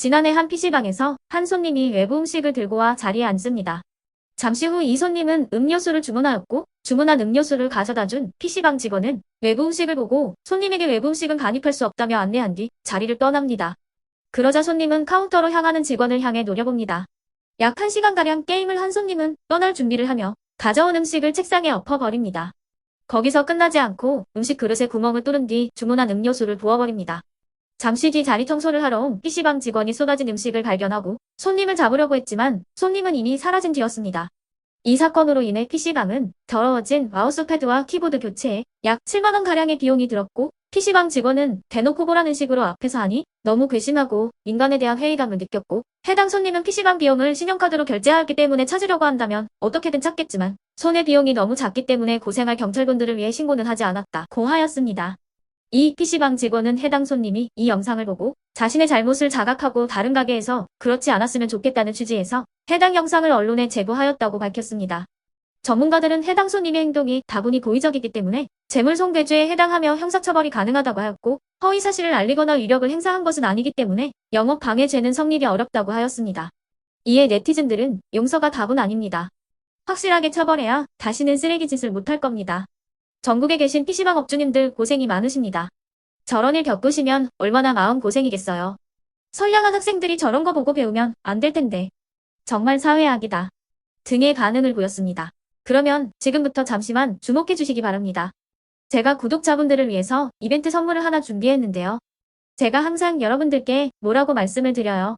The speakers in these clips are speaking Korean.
지난해 한 PC방에서 한 손님이 외부 음식을 들고 와 자리에 앉습니다. 잠시 후 이 손님은 음료수를 주문하였고 주문한 음료수를 가져다 준 PC방 직원은 외부 음식을 보고 손님에게 외부 음식은 간입할 수 없다며 안내한 뒤 자리를 떠납니다. 그러자 손님은 카운터로 향하는 직원을 향해 노려봅니다. 약 1시간가량 게임을 한 손님은 떠날 준비를 하며 가져온 음식을 책상에 엎어버립니다. 거기서 끝나지 않고 음식 그릇에 구멍을 뚫은 뒤 주문한 음료수를 부어버립니다. 잠시 뒤 자리 청소를 하러 온 PC방 직원이 쏟아진 음식을 발견하고 손님을 잡으려고 했지만 손님은 이미 사라진 뒤였습니다. 이 사건으로 인해 PC방은 더러워진 마우스패드와 키보드 교체에 약 7만원가량의 비용이 들었고 PC방 직원은 대놓고 보라는 식으로 앞에서 하니 너무 괘씸하고 인간에 대한 회의감을 느꼈고 해당 손님은 PC방 비용을 신용카드로 결제하였기 때문에 찾으려고 한다면 어떻게든 찾겠지만 손해 비용이 너무 작기 때문에 고생할 경찰분들을 위해 신고는 하지 않았다. 고하였습니다. 이 PC방 직원은 해당 손님이 이 영상을 보고 자신의 잘못을 자각하고 다른 가게에서 그렇지 않았으면 좋겠다는 취지에서 해당 영상을 언론에 제보하였다고 밝혔습니다. 전문가들은 해당 손님의 행동이 다분히 고의적이기 때문에 재물손괴죄에 해당하며 형사처벌이 가능하다고 하였고 허위 사실을 알리거나 위력을 행사한 것은 아니기 때문에 영업 방해죄는 성립이 어렵다고 하였습니다. 이에 네티즌들은 용서가 답은 아닙니다. 확실하게 처벌해야 다시는 쓰레기 짓을 못할 겁니다. 전국에 계신 PC방 업주님들 고생이 많으십니다. 저런 일 겪으시면 얼마나 마음 고생이겠어요. 선량한 학생들이 저런 거 보고 배우면 안 될 텐데. 정말 사회악이다. 등의 반응을 보였습니다. 그러면 지금부터 잠시만 주목해 주시기 바랍니다. 제가 구독자분들을 위해서 이벤트 선물을 하나 준비했는데요. 제가 항상 여러분들께 뭐라고 말씀을 드려요.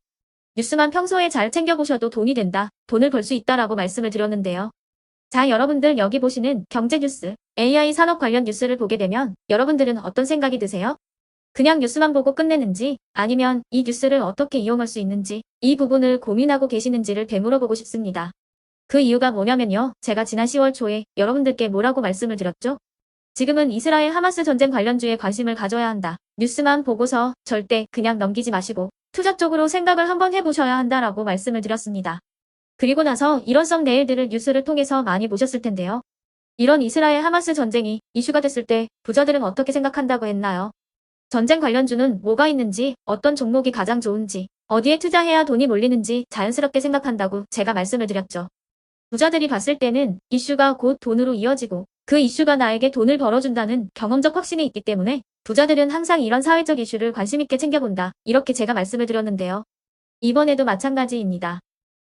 뉴스만 평소에 잘 챙겨보셔도 돈이 된다, 돈을 벌 수 있다라고 말씀을 드렸는데요. 자, 여러분들 여기 보시는 경제 뉴스, AI 산업 관련 뉴스를 보게 되면 여러분들은 어떤 생각이 드세요? 그냥 뉴스만 보고 끝내는지 아니면 이 뉴스를 어떻게 이용할 수 있는지 이 부분을 고민하고 계시는지를 되물어보고 싶습니다. 그 이유가 뭐냐면요. 제가 지난 10월 초에 여러분들께 뭐라고 말씀을 드렸죠? 지금은 이스라엘 하마스 전쟁 관련주에 관심을 가져야 한다. 뉴스만 보고서 절대 그냥 넘기지 마시고 투자 쪽으로 생각을 한번 해보셔야 한다라고 말씀을 드렸습니다. 그리고 나서 일원성 내일들을 뉴스를 통해서 많이 보셨을 텐데요. 이런 이스라엘 하마스 전쟁이 이슈가 됐을 때 부자들은 어떻게 생각한다고 했나요? 전쟁 관련주는 뭐가 있는지, 어떤 종목이 가장 좋은지, 어디에 투자해야 돈이 몰리는지 자연스럽게 생각한다고 제가 말씀을 드렸죠. 부자들이 봤을 때는 이슈가 곧 돈으로 이어지고 그 이슈가 나에게 돈을 벌어준다는 경험적 확신이 있기 때문에 부자들은 항상 이런 사회적 이슈를 관심있게 챙겨본다. 이렇게 제가 말씀을 드렸는데요. 이번에도 마찬가지입니다.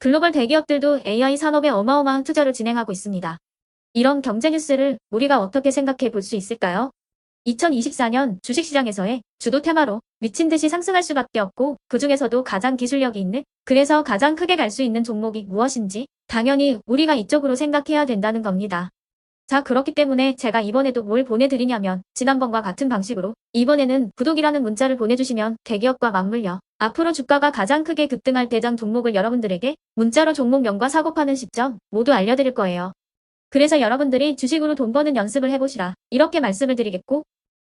글로벌 대기업들도 AI 산업에 어마어마한 투자를 진행하고 있습니다. 이런 경제 뉴스를 우리가 어떻게 생각해 볼 수 있을까요? 2024년 주식시장에서의 주도 테마로 미친 듯이 상승할 수밖에 없고 그 중에서도 가장 기술력이 있는 그래서 가장 크게 갈 수 있는 종목이 무엇인지 당연히 우리가 이쪽으로 생각해야 된다는 겁니다. 자 그렇기 때문에 제가 이번에도 뭘 보내드리냐면 지난번과 같은 방식으로 이번에는 구독이라는 문자를 보내주시면 대기업과 맞물려 앞으로 주가가 가장 크게 급등할 대장 종목을 여러분들에게 문자로 종목명과 사고 파는 시점 모두 알려드릴 거예요. 그래서 여러분들이 주식으로 돈 버는 연습을 해보시라 이렇게 말씀을 드리겠고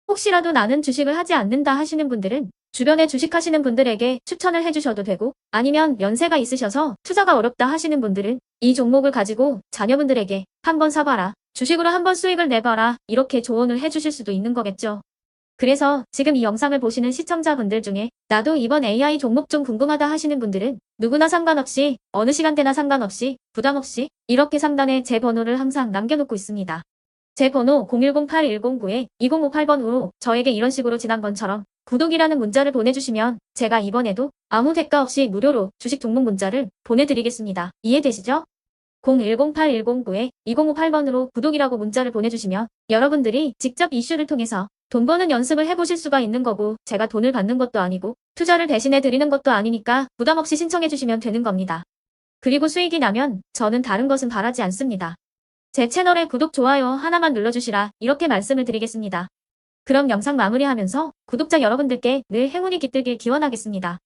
혹시라도 나는 주식을 하지 않는다 하시는 분들은 주변에 주식하시는 분들에게 추천을 해주셔도 되고 아니면 연세가 있으셔서 투자가 어렵다 하시는 분들은 이 종목을 가지고 자녀분들에게 한번 사봐라 주식으로 한번 수익을 내봐라 이렇게 조언을 해주실 수도 있는 거겠죠. 그래서 지금 이 영상을 보시는 시청자분들 중에 나도 이번 AI 종목 좀 궁금하다 하시는 분들은 누구나 상관없이 어느 시간대나 상관없이 부담없이 이렇게 상단에 제 번호를 항상 남겨놓고 있습니다. 제 번호 010-8109-2058번으로 저에게 이런 식으로 지난번처럼 구독이라는 문자를 보내주시면 제가 이번에도 아무 대가 없이 무료로 주식 종목 문자를 보내드리겠습니다. 이해되시죠? 0108-109-2058번으로 구독이라고 문자를 보내주시면 여러분들이 직접 이슈를 통해서 돈 버는 연습을 해보실 수가 있는 거고 제가 돈을 받는 것도 아니고 투자를 대신해 드리는 것도 아니니까 부담 없이 신청해 주시면 되는 겁니다. 그리고 수익이 나면 저는 다른 것은 바라지 않습니다. 제 채널에 구독, 좋아요 하나만 눌러주시라 이렇게 말씀을 드리겠습니다. 그럼 영상 마무리하면서 구독자 여러분들께 늘 행운이 깃들길 기원하겠습니다.